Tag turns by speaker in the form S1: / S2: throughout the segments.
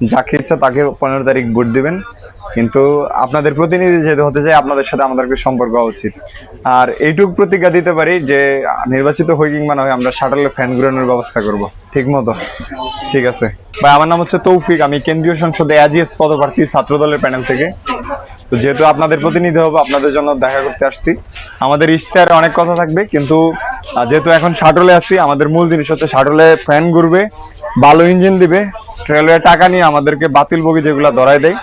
S1: যাকে ইচ্ছা তাকে পনেরো তারিখ ভোট দিবেন। কিন্তু আপনাদের প্রতিনিধি যেহেতু হতে চাই আপনাদের সাথে আমাদেরকে সম্পর্ক হওয়া উচিত। আর এইটুকু প্রতিজ্ঞা দিতে পারি যে, নির্বাচিত হই কিংবা না হয় আমরা শাটলের ফ্যান ঘুরানোর ব্যবস্থা করব। ঠিক মতো। ঠিক আছে। ভাই, আমার নাম হচ্ছে তৌফিক। আমি কেন্দ্রীয় সংসদে অ্যাজিএস পদপ্রার্থী ছাত্র দলের প্যানেল থেকে। তো যেহেতু আপনাদের প্রতিনিধি হব, আপনাদের জন্য দেখা করতে আসছি। আমাদের ইশতেহারে অনেক কথা থাকবে, কিন্তু আহ, যেহেতু এখন শাটলে আছি আমাদের মূল জিনিস হচ্ছে শাটলে ফ্যান ঘুরবে ভালো ইঞ্জিন দিবে রেলওয়ে টাকা নিয়ে আমাদেরকে বাতিল বগি যেগুলো ধরায় দেয়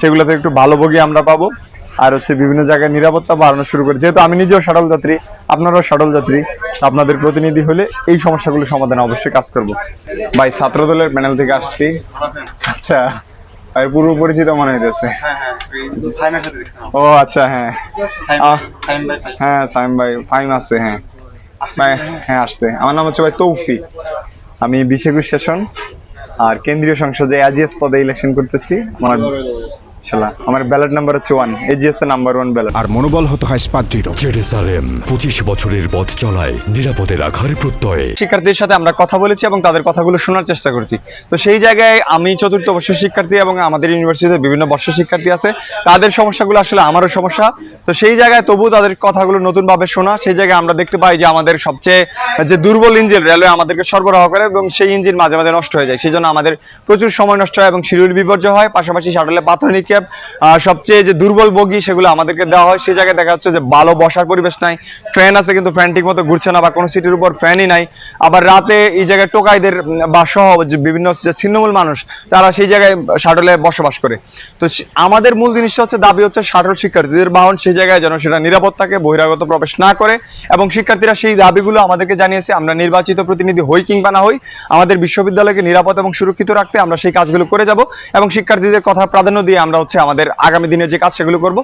S1: সেগুলোতে একটু ভালো বগি আমরা পাবো। আর হচ্ছে বিভিন্ন জায়গায় নিরাপত্তা বাড়ানো শুরু করে যেহেতু আমি নিজেও শাটল যাত্রী আপনারাও শাটল যাত্রী আপনাদের প্রতিনিধি হলে এই সমস্যাগুলো সমাধানে অবশ্যই কাজ করব। ভাই ছাত্র দলের প্যানেল থেকে আসছি। আচ্ছা ভাই পূর্ব পরিচিত মনে হইতেছে। ও আচ্ছা হ্যাঁ। হ্যাঁ সাইম ভাই ফাইম আছে হ্যাঁ। হ্যাঁ আসছে। আমার নাম হচ্ছে ভাই তৌফিক। আমি বিশেক সেশন আর কেন্দ্রীয় সংসদে আজিএস পদে ইলেকশন করতেছি। আমার ইনশাল্লাহ। আমার ব্যালট নাম্বার হচ্ছে ওয়ান এজিএস এর নাম্বার ওয়ান ব্যালট
S2: আর মনোবল হতে হয় স্পাট দৃঢ়
S3: জেরুসালেম পঁচিশ বছরের পথ চলায় নিরাপদে রাখার প্রত্যয়ে।
S1: শিক্ষার্থীদের সাথে আমরা কথা বলেছি এবং তাদের কথাগুলো শোনার চেষ্টা করছি। তো সেই জায়গায় আমি চতুর্থ বর্ষের শিক্ষার্থী এবং আমাদের ইউনিভার্সিটিতে বিভিন্ন বর্ষের শিক্ষার্থী আছে। তাদের সমস্যাগুলো আসলে আমারও সমস্যা। তো সেই জায়গায় তবু তাদের কথাগুলো নতুনভাবে শোনা। সেই জায়গায় আমরা দেখতে পাই যে আমাদের সবচেয়ে যে দুর্বল ইঞ্জিন রেলওয়ে আমাদেরকে সরবরাহ করে এবং সেই ইঞ্জিন মাঝে মাঝে নষ্ট হয়ে যায়। সেই জন্য আমাদের প্রচুর সময় নষ্ট হয় এবং শিডিউল বিপর্যয় হয়। পাশাপাশি শাটলে পাথর নিক্ষেপ আহ, সবচেয়ে যে দুর্বল বগি সেগুলো আমাদেরকে দেওয়া হয়। সেই জায়গায় দেখা যাচ্ছে যে ভালো বসার পরিবেশ নাই। ফ্যান আছে কিন্তু ফ্যান ঠিক মতো ঘুরছে না বা কোনো সিটির উপর ফ্যানই নাই। আবার রাতে এই জায়গায় টোকাইদের বা সহ বিভিন্ন যে ছিন্নমূল মানুষ তারা সেই জায়গায় শাটলে বসবাস করে। তো আমাদের মূল জিনিসটা হচ্ছে দাবি হচ্ছে শাটল শিক্ষার্থীদের বাহন সেই জায়গায় যেন সেটা নিরাপদ থাকে বহিরাগত প্রবেশ না করে এবং শিক্ষার্থীরা সেই দাবিগুলো আমাদেরকে জানিয়েছে আমরা নির্বাচিত প্রতিনিধি হই কিংবা না হই আমাদের বিশ্ববিদ্যালয়কে নিরাপদ এবং সুরক্ষিত রাখতে আমরা সেই কাজগুলো করে যাব এবং শিক্ষার্থীদের কথা প্রাধান্য দিয়ে আমরা হচ্ছে আমাদের আগামী দিনের যে কাজ সেগুলো করব।